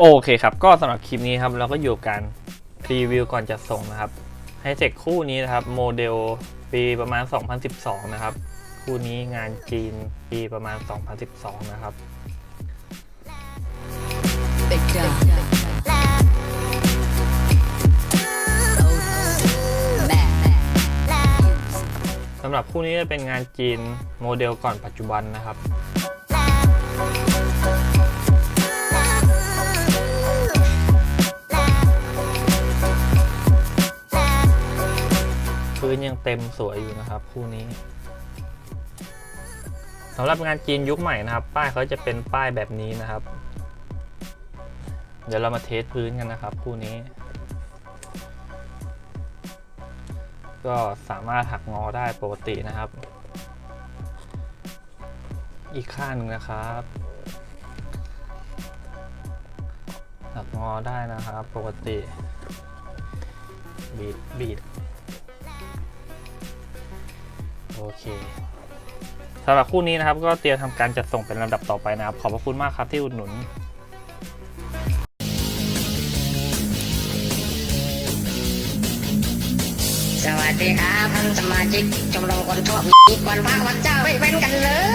โอเคครับ ก็สำหรับคลิปนี้ครับเราก็อยู่กับการรีวิวก่อนจะส่งนะครับให้เจ็กคู่นี้นะครับ โมเดลปีประมาณ 2012 นะครับ คู่นี้งานจีนปีประมาณ 2012 นะครับ สำหรับคู่นี้จะเป็นงานจีนโมเดลก่อนปัจจุบันนะครับ พื้นยังเต็มสวยอยู่นะครับ คู่นี้สำหรับงานจีนยุคใหม่นะครับ ป้ายเขาจะเป็นป้ายแบบนี้นะครับ เดี๋ยวเรามาเทสพื้นกันนะครับ คู่นี้ ก็สามารถหักงอได้ปกตินะครับ อีกข้างหนึ่งนะครับ หักงอได้นะครับ ปกติ บีดบีด โอเคสำหรับคู่นี้นะครับก็เตรียมทำการจัดส่งเป็นลำดับต่อไปนะครับ ขอบพระคุณมากครับที่อุดหนุนสวัสดีครับท่านสมาชิกชมรมคนชอบวันพระวันเจ้าไม่เว้นกันเลย